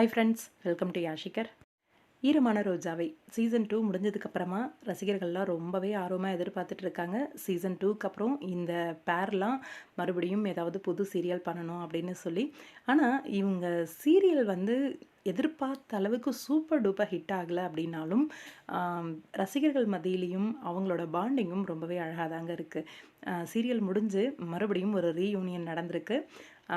Hi friends welcome to யாஷிகர் ஈரமான ரோஜாவை சீசன் டூ முடிஞ்சதுக்கப்புறமா ரசிகர்கள்லாம் ரொம்பவே ஆர்வமாக எதிர்பார்த்துட்டு இருக்காங்க. சீசன் டூக்கு அப்புறம் இந்த பேர்லாம் மறுபடியும் ஏதாவது புது சீரியல் பண்ணணும் அப்படின்னு சொல்லி. ஆனால் இவங்க சீரியல் வந்து எதிர்பார்த்த அளவுக்கு சூப்பர் டூப்பர் ஹிட் ஆகலை அப்படின்னாலும் ரசிகர்கள் மத்தியிலையும் அவங்களோட பாண்டிங்கும் ரொம்பவே அழகாக தாங்க இருக்குது சீரியல் முடிஞ்சு மறுபடியும் ஒரு ரீயூனியன் நடந்திருக்கு.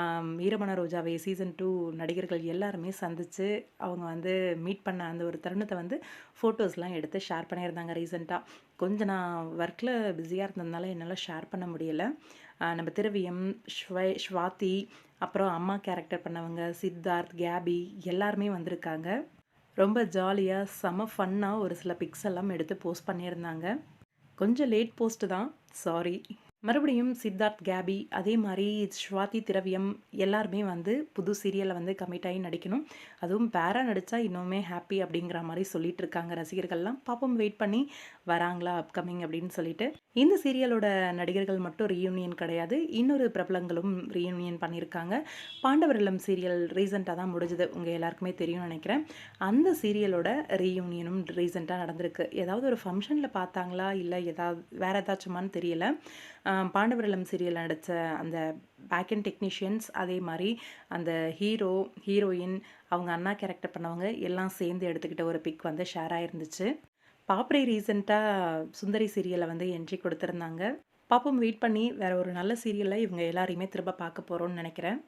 ஆம், ஈரமான ரோஜாவை சீசன் டூ நடிகர்கள் எல்லாருமே சந்தித்து அவங்க வந்து மீட் பண்ண அந்த ஒரு தருணத்தை வந்து ஃபோட்டோஸ்லாம் எடுத்து ஷேர் பண்ணியிருந்தாங்க ரீசெண்டாக கொஞ்சம் நான் ஒர்க்கில் பிஸியாக இருந்ததுனால என்னால் ஷேர் பண்ண முடியலை. நம்ம திரவியம் ஸ்வை ஸ்வாதி அப்புறம் அம்மா கேரக்டர் பண்ணவங்க சித்தார்த் கேபி எல்லாருமே வந்திருக்காங்க. ரொம்ப ஜாலியாக செம ஃபன்னாக ஒரு சில பிக்ஸ் எல்லாம் எடுத்து போஸ்ட் பண்ணியிருந்தாங்க. கொஞ்சம் லேட் போஸ்ட்டு தான். சாரி மறுபடியும் சித்தார்த் கேபி அதே மாதிரி ஸ்வாதி திரவியம் எல்லாருமே வந்து புது சீரியலில் வந்து கமிட் ஆகி நடிக்கணும். அதுவும் பேரா நடித்தா இன்னுமே ஹாப்பி அப்படிங்கிற மாதிரி சொல்லிட்டு இருக்காங்க ரசிகர்கள்லாம். பாப்போம் வெயிட் பண்ணி வராங்களா அப்கமிங் அப்படின்னு சொல்லிட்டு. இந்த சீரியலோட நடிகர்கள் மட்டும் ரீயூனியன் கிடையாது. இன்னொரு பிரபலங்களும் ரீயூனியன் பண்ணியிருக்காங்க. பாண்டவர் சீரியல் ரீசெண்டாக தான் முடிஞ்சது. உங்கள் எல்லாருக்குமே தெரியும்னு நினைக்கிறேன். அந்த சீரியலோட ரீயூனியனும் ரீசெண்டாக நடந்திருக்கு. ஏதாவது ஒரு ஃபங்க்ஷனில் பார்த்தாங்களா? இல்லை ஏதாவது வேறு ஏதாச்சுமான்னு தெரியல. பாண்டவரலம் சீரியல் நடித்த அந்த பேக் அண்ட் டெக்னீஷியன்ஸ் அதே மாதிரி அந்த ஹீரோ ஹீரோயின் அவங்க அண்ணா கேரக்டர் பண்ணவங்க எல்லாம் சேர்ந்து எடுத்துக்கிட்ட ஒரு பிக் வந்து ஷேர் ஆகிருந்துச்சு பாப்ரே ரீசெண்டாக சுந்தரி சீரியலை வந்து என்ட்ரி கொடுத்துருந்தாங்க. பாப்போம் வெயிட் பண்ணி வேறு ஒரு நல்ல சீரியலை இவங்க எல்லாரையுமே திரும்ப பார்க்க போகிறோம்னு நினைக்கிறேன்.